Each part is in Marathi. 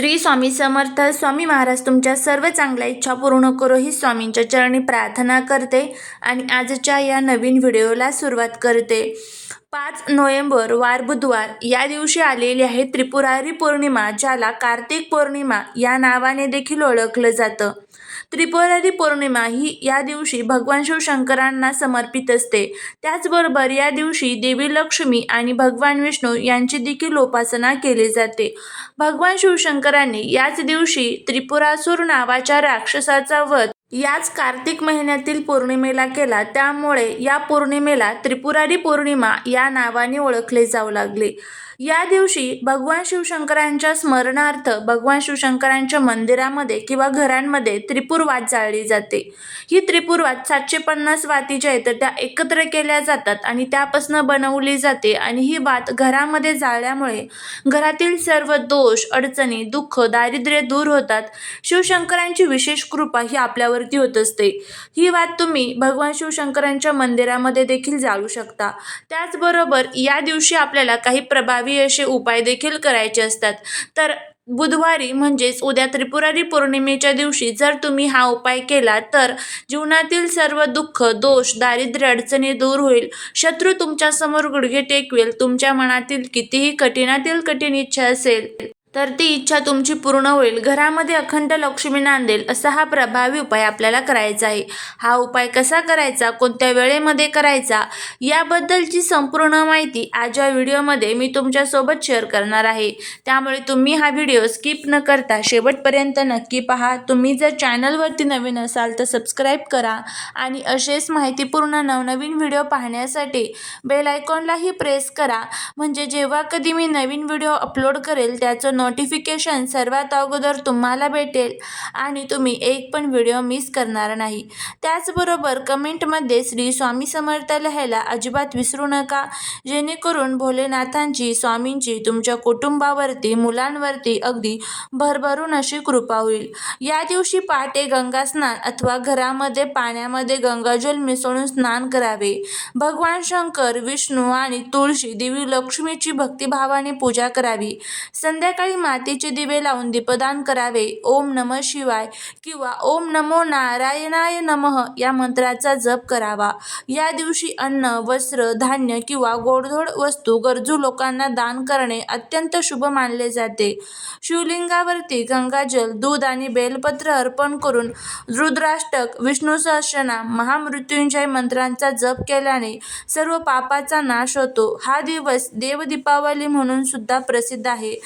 श्री स्वामी समर्थ स्वामी महाराज तुमच्या सर्व चांगल्या इच्छा पूर्ण करो ही स्वामींच्या चरणी प्रार्थना करते आणि आजच्या या नवीन व्हिडिओला सुरुवात करते. पाच नोव्हेंबर वार बुधवार या दिवशी आलेली आहे त्रिपुरारी पौर्णिमा ज्याला कार्तिक पौर्णिमा या नावाने देखील ओळखलं जातं. त्रिपुरारी पौर्णिमा ही या दिवशी भगवान शिवशंकरांना समर्पित असते. त्याचबरोबर या दिवशी देवी लक्ष्मी आणि भगवान विष्णू यांची देखील उपासना केली जाते. भगवान शिवशंकरांनी याच दिवशी त्रिपुरासूर नावाच्या राक्षसाचा वध याच कार्तिक महिन्यातील पौर्णिमेला केला. त्यामुळे या पौर्णिमेला त्रिपुरारी पौर्णिमा या नावाने ओळखले जाऊ लागले. या दिवशी भगवान शिवशंकरांच्या स्मरणार्थ भगवान शिवशंकरांच्या मंदिरामध्ये किंवा घरांमध्ये त्रिपुरवाद जाळली जाते. ही त्रिपुरवाद सातशे पन्नास वाती ज्या आहेत तर त्या एकत्र केल्या जातात आणि त्यापासून बनवली जाते आणि ही वात घरामध्ये जाळल्यामुळे घरातील सर्व दोष अडचणी दुःख दारिद्र्य दूर होतात. शिवशंकरांची विशेष कृपा ही आपल्यावरती होत असते. ही वात तुम्ही भगवान शिवशंकरांच्या मंदिरामध्ये देखील जाळू शकता. त्याचबरोबर या दिवशी आपल्याला काही प्रभावी असे उपाय देखील करायचे असतात. तर बुधवारी म्हणजेच उद्या त्रिपुरारी पौर्णिमेच्या दिवशी जर तुम्ही हा उपाय केला तर जीवनातील सर्व दुःख दोष दारिद्र्य अडचणी दूर होईल. शत्रू तुमच्यासमोर गुडघे टेकवेल. तुमच्या मनातील कितीही कठीणातील कठीण इच्छा असेल तर ती इच्छा तुमची पूर्ण होईल. घरामध्ये अखंड लक्ष्मी नांदेल असा हा प्रभावी उपाय आपल्याला करायचा आहे. हा उपाय कसा करायचा? कोणत्या वेळेमध्ये करायचा? याबद्दलची संपूर्ण माहिती आज या व्हिडिओमध्ये मी तुमच्यासोबत शेअर करणार आहे. त्यामुळे तुम्ही हा व्हिडिओ स्किप न करता शेवटपर्यंत नक्की पहा. तुम्ही जर चॅनलवरती नवीन असाल तर सबस्क्राईब करा आणि असेच माहितीपूर्ण नवनवीन व्हिडिओ पाहण्यासाठी बेल आयकॉनलाही प्रेस करा. म्हणजे जेव्हा कधी मी नवीन व्हिडिओ अपलोड करेल त्याचं नोटिफिकेशन सर्वात अगोदर तुम्हाला भेटेल आणि तुम्ही एक पण व्हिडिओ मिस करणार नाही. त्याचबरोबर कमेंटमध्ये श्री स्वामी समर्थ लिहायला अजिबात विसरू नका. जेणेकरून भोलेनाथांची स्वामींची तुमच्या कुटुंबावरती मुलांवरती अगदी भरभरून अशी कृपा होईल. या दिवशी पहाटे गंगा स्नान अथवा घरामध्ये पाण्यामध्ये गंगाजल मिसळून स्नान करावे. भगवान शंकर विष्णू आणि तुळशी देवी लक्ष्मीची भक्तिभावाने पूजा करावी. संध्याकाळी मातीचे दिवे लावून दीपदान करावे. ओम नम शिवाय किंवा ओम नमो नारायणाय नमः या मंत्राचा जप करावा. या दिवशी अन्न वस्त्र धान्य किंवा गोडधोड वस्तू गरजू लोकांना दान करणे अत्यंत शुभ मानले जाते. शिवलिंगावरती गंगाजल दूध आणि बेलपत्र अर्पण करून रुद्राष्टक विष्णू सहस्रनाम महामृत्युंजय मंत्रांचा जप केल्याने सर्व पापाचा नाश होतो. हा दिवस देव दीपावली म्हणून सुद्धा प्रसिद्ध आहे.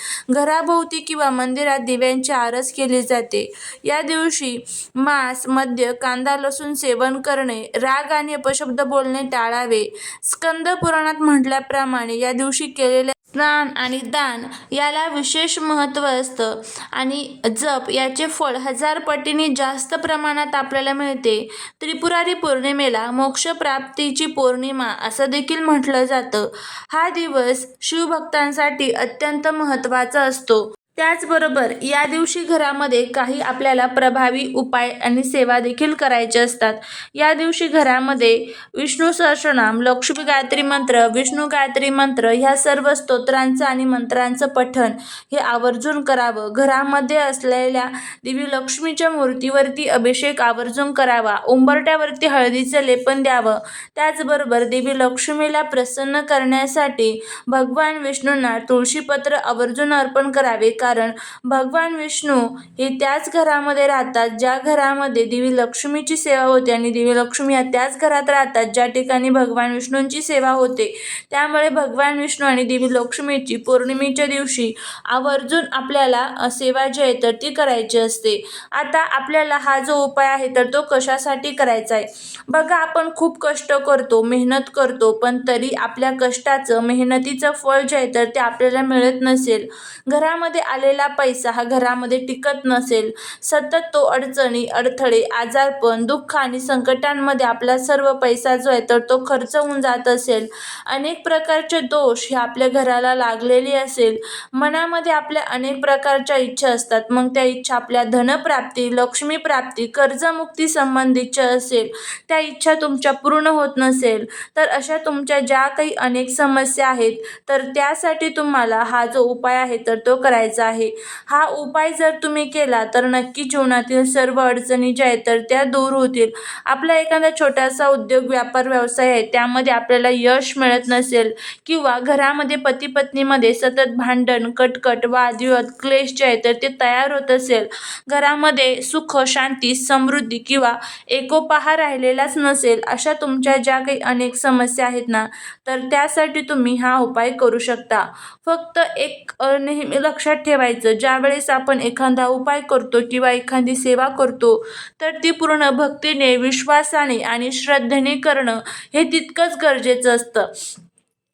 घराभोवती किंवा मंदिरात दिव्यांची आरस केली जाते. या दिवशी मांस मद्य कांदा लसूण सेवन करणे राग आणि अपशब्द बोलणे टाळावे. स्कंद पुराणात म्हटल्याप्रमाणे या दिवशी केलेल्या स्नान आणि दान याला विशेष महत्त्व असतं. आणि जप याचे फळ हजार पटीने जास्त प्रमाणात आपल्याला मिळते. त्रिपुरारी पौर्णिमेला मोक्षप्राप्तीची पौर्णिमा असं देखील म्हटलं जातं. हा दिवस शिवभक्तांसाठी अत्यंत महत्त्वाचा असतो. त्याचबरोबर या दिवशी घरामध्ये काही आपल्याला प्रभावी उपाय आणि सेवा देखील करायचे असतात. या दिवशी घरामध्ये विष्णू सहस्रनाम लक्ष्मी गायत्री मंत्र विष्णू गायत्री मंत्र ह्या सर्व स्तोत्रांचं आणि मंत्रांचं पठण हे आवर्जून करावं. घरामध्ये असलेल्या देवी लक्ष्मीच्या मूर्तीवरती अभिषेक आवर्जून करावा. उंबरट्यावरती हळदीचं लेपन द्यावं. त्याचबरोबर देवी लक्ष्मीला प्रसन्न करण्यासाठी भगवान विष्णूंना तुळशीपत्र आवर्जून अर्पण करावे. कारण भगवान विष्णू हे त्याच घरामध्ये राहतात ज्या घरामध्ये देवी लक्ष्मीची सेवा होते आणि देवी लक्ष्मी या त्याच घरात राहतात ज्या ठिकाणी भगवान विष्णूंची सेवा होते. त्यामुळे भगवान विष्णू आणि देवी लक्ष्मीची पौर्णिमेच्या दिवशी आवर्जून आपल्याला सेवा जी आहे तर ती करायची असते. आता आपल्याला हा जो उपाय आहे तर तो कशासाठी करायचा आहे? बघा आपण खूप कष्ट करतो मेहनत करतो पण तरी आपल्या कष्टाचं मेहनतीचं फळ जे आहे तर ते आपल्याला मिळत नसेल. घरामध्ये आलेला पैसा हा घरामध्ये टिकत नसेल. सतत तो अडचणी अडथळे आजारपण दुःख आणि संकटांमध्ये आपला सर्व पैसा जो आहे तर तो खर्च होऊन जात असेल. अनेक प्रकारचे दोष हे आपल्या घराला लागलेले असेल. मनामध्ये आपल्या अनेक प्रकारच्या इच्छा असतात. मग त्या इच्छा आपल्या धनप्राप्ती लक्ष्मीप्राप्ती कर्जमुक्ती संबंधीच्या असेल. त्या इच्छा तुमच्या पूर्ण होत नसेल. तर अशा तुमच्या ज्या काही अनेक समस्या आहेत तर त्यासाठी तुम्हाला हा जो उपाय आहे तर तो करायचा करायचा आहे. हा उपाय जर तुम्ही केला तर नक्की जीवनातील सर्व अडचणी ज्या आहेत तर त्या दूर होतील. आपला एखादा छोटासा उद्योग व्यापार व्यवसाय आहे त्यामध्ये आपल्याला यश मिळत नसेल किंवा घरामध्ये पती पत्नीमध्ये सतत भांडण कटकट वादविवाद क्लेश जे आहे तर ते तयार होत असेल. घरामध्ये सुख शांती समृद्धी किंवा एकोपहा राहिलेलाच नसेल अशा तुमच्या ज्या काही अनेक समस्या आहेत ना तर त्यासाठी तुम्ही हा उपाय करू शकता. फक्त एक नेहमी लक्षात ठेवा ठेवायचं. ज्यावेळेस आपण एखादा उपाय करतो किंवा एखादी सेवा करतो तर ती पूर्ण भक्तीने विश्वासाने आणि श्रद्धेने करणं हे तितकंच गरजेचं असतं.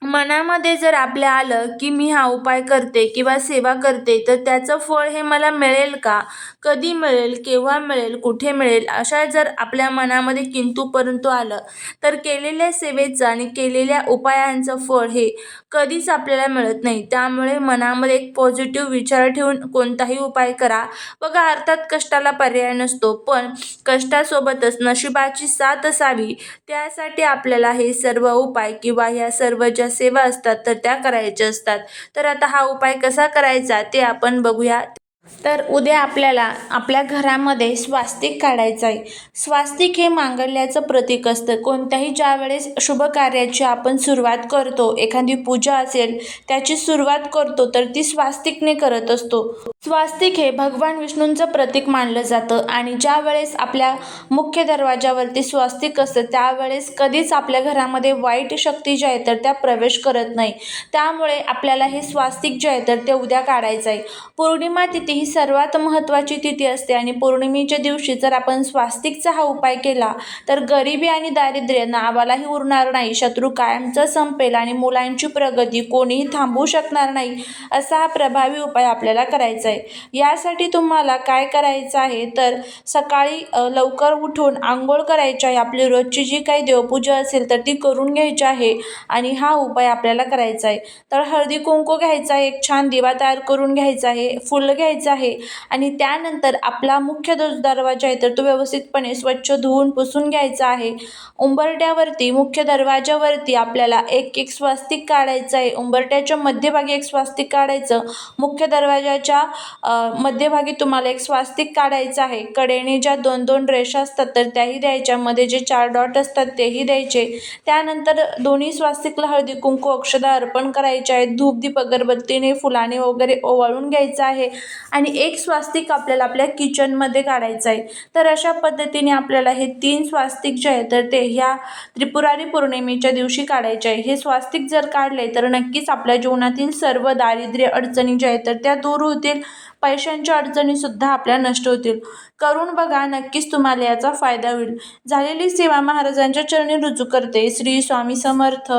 मनामध्ये जर आपल्या आलं की मी हा उपाय करते किंवा सेवा करते तर त्याचं फळ हे मला मिळेल का? कधी मिळेल? केव्हा मिळेल? कुठे मिळेल? अशा जर आपल्या मनामध्ये किंतु परंतु आलं तर केलेल्या सेवेचं आणि केलेल्या उपायांचं फळ हे कधीच आपल्याला मिळत नाही. त्यामुळे मनामध्ये एक पॉझिटिव्ह विचार ठेवून कोणताही उपाय करा. बघा अर्थात कष्टाला पर्याय नसतो पण कष्टासोबतच नशिबाची साथ असावी. त्यासाठी आपल्याला हे सर्व उपाय किंवा ह्या सर्व ज्या सेवा असतात तर त्या करायच्या असतात. तर आता हा उपाय कसा करायचा ते आपण बघूया. तर उद्या आपल्याला आपल्या घरामध्ये स्वास्तिक काढायचं आहे. स्वास्तिक हे मांगल्याचं प्रतीक असतं. कोणत्याही ज्या वेळेस शुभ कार्याची आपण सुरुवात करतो एखादी पूजा असेल त्याची सुरुवात करतो तर ती स्वास्तिकने करत असतो. स्वास्तिक हे भगवान विष्णूंचं प्रतीक मानलं जातं आणि ज्या वेळेस आपल्या मुख्य दरवाजावरती स्वास्तिक असतं त्यावेळेस कधीच आपल्या घरामध्ये वाईट शक्ती ज्या आहे तर त्या प्रवेश करत नाही. त्यामुळे आपल्याला हे स्वास्तिक जे आहे तर ते उद्या काढायचं आहे. पौर्णिमा तिथी ही सर्वात महत्त्वाची तिथी असते. आणि पौर्णिमेच्या दिवशी जर आपण स्वास्तिकचा हा उपाय केला तर गरिबी आणि दारिद्र्य नावालाही उरणार नाही. शत्रू कायमचा संपेल आणि मुलांची प्रगती कोणीही थांबवू शकणार नाही असा हा प्रभावी उपाय आपल्याला करायचा आहे. यासाठी तुम्हाला काय करायचं आहे? तर सकाळी लवकर उठून आंघोळ करायची आहे. आपली रोजची जी काही देवपूजा असेल तर ती करून घ्यायची आहे आणि हा उपाय आपल्याला करायचा आहे. तर हळदी कुंकू घ्यायचा आहे एक छान दिवा तयार करून घ्यायचा आहे फुलं घ्यायचं आहे. आणि त्यानंतर आपला मुख्य दर दरवाजा आहे तर तो व्यवस्थितपणे स्वच्छ धुवून पुसून घ्यायचा आहे. उंबरट्यावरती मुख्य दरवाजावरती आपल्याला एक एक स्वास्तिक काढायचं आहे. उंबरट्याच्या मध्यभागी एक स्वास्तिक काढायचं. मुख्य दरवाजाच्या मध्यभागी तुम्हाला एक स्वास्तिक काढायचं आहे. कडेने ज्या दोन दोन रेषा असतात तर त्याही द्यायच्या. मध्ये जे चार डॉट असतात तेही द्यायचे. त्यानंतर दोन्ही स्वास्तिकला हळदी कुंकू अक्षदा अर्पण करायचे आहेत. धूप दीप अगरबत्तीने फुलाने वगैरे ओवाळून घ्यायचं आहे. आणि एक स्वास्तिक आपल्याला आपल्या किचनमध्ये काढायचं आहे. तर अशा पद्धतीने आपल्याला हे तीन स्वास्तिक जे आहे तर ते ह्या त्रिपुरारी पौर्णिमेच्या दिवशी काढायचे आहे. हे स्वास्तिक जर काढले तर नक्कीच आपल्या जीवनातील सर्व दारिद्र्य अडचणी ज्या आहेत तर त्या दूर होतील. पैशांच्या अडचणीसुद्धा आपल्या नष्ट होतील. करून बघा नक्कीच तुम्हाला याचा फायदा होईल. झालेली सेवा महाराजांच्या चरणी रुजू करते. श्री स्वामी समर्थ.